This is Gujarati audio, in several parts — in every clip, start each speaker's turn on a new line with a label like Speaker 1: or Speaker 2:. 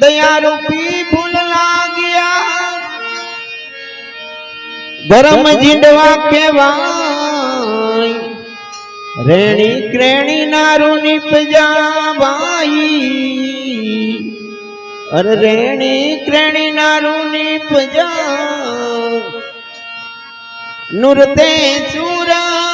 Speaker 1: દયારૂપી ફૂલ લાગ્યા. ગરમ જીંડવા કેવાય રેણી ક્રેણી નારું નીપજા ભાઈ અરે રેણી ક્રેણી નારું નીપજા. નુરતે સુરતે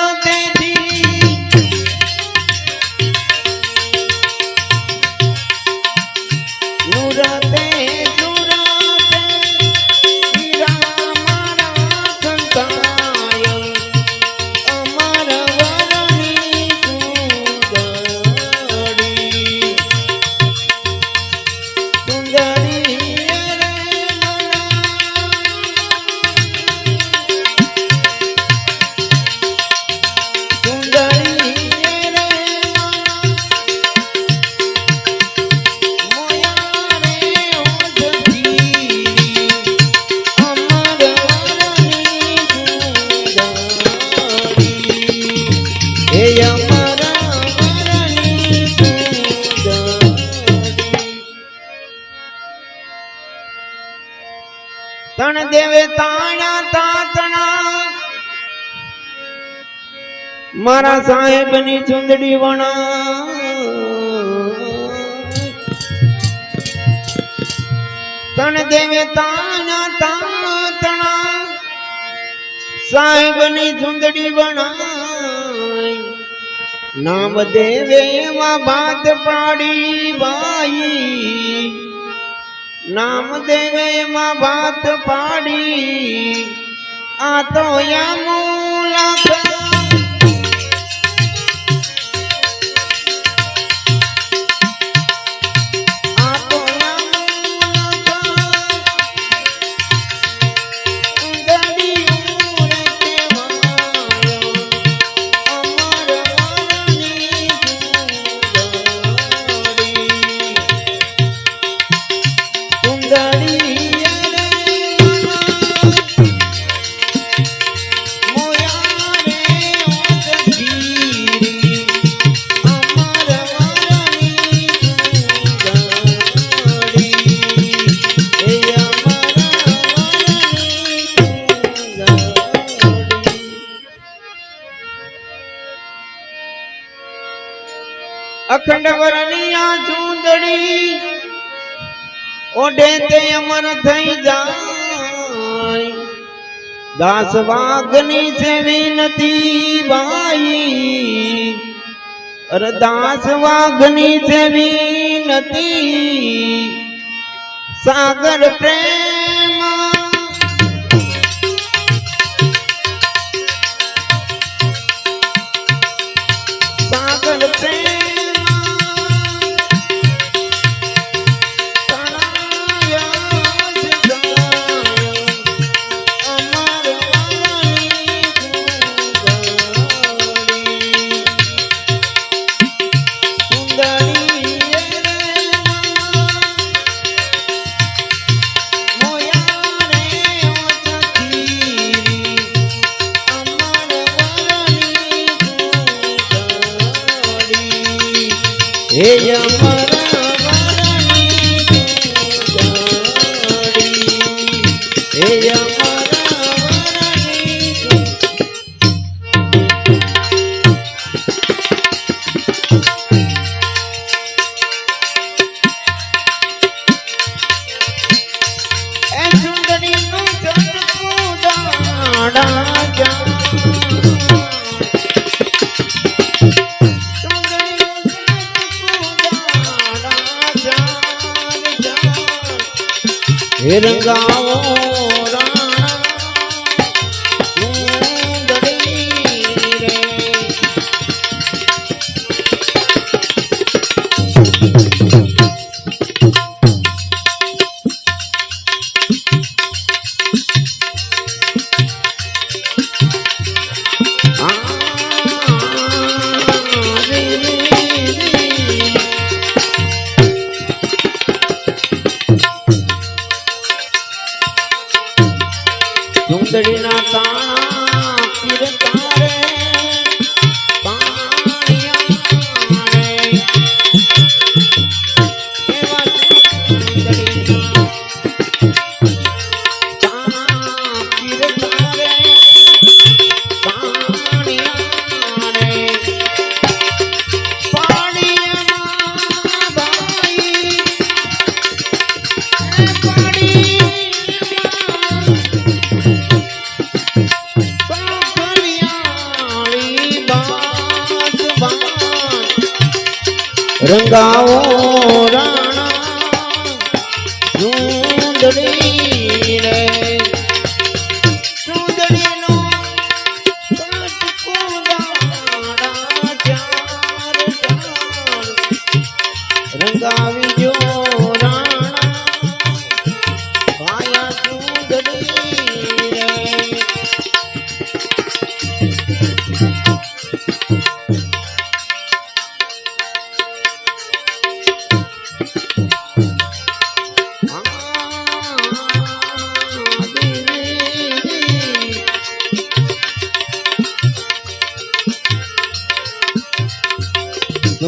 Speaker 1: દેવે તાણા તાતણા. મારા સાહેબની ચુંદડી વણા. તણ દેવે તાણા તાતણા. સાહેબની ચુંદડી વણાય. નામ દેવે એમાં ભાત પાડી બાઈ નામ દેવે એમાં ભાત પાડી. આ તો યમુલક અખંડ વરણિયા ચૂંદડી ઓઢે તે અમર થઈ જાય. દાસ વાઘની છે વિનતી બાઈ. અરે દાસ વાઘની છે વિનતી. સાગર પ્રેમ હે અમર રંગાવો રંગાવો રાણા સુંદરી રે.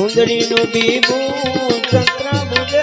Speaker 1: સુંદરીનું બીબું ચંદ્ર બુજે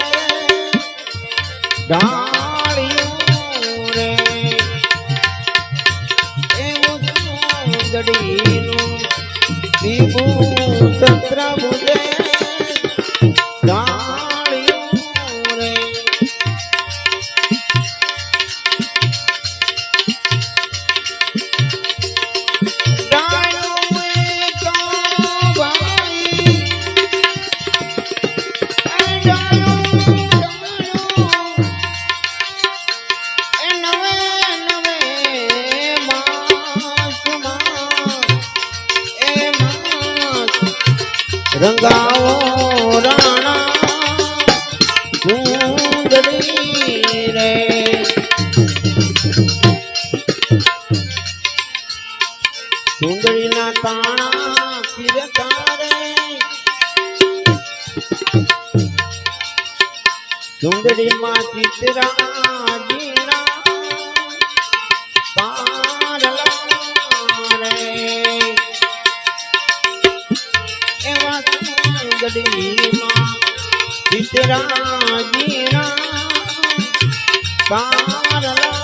Speaker 1: રંગાવો રાણા સુંદરી રે સુંદરીના તાણા કિરકારે સુંદરીમાં ચિત્રા જીણા પારલા સુંદરીમાં ચિત્રા જીણા પારલા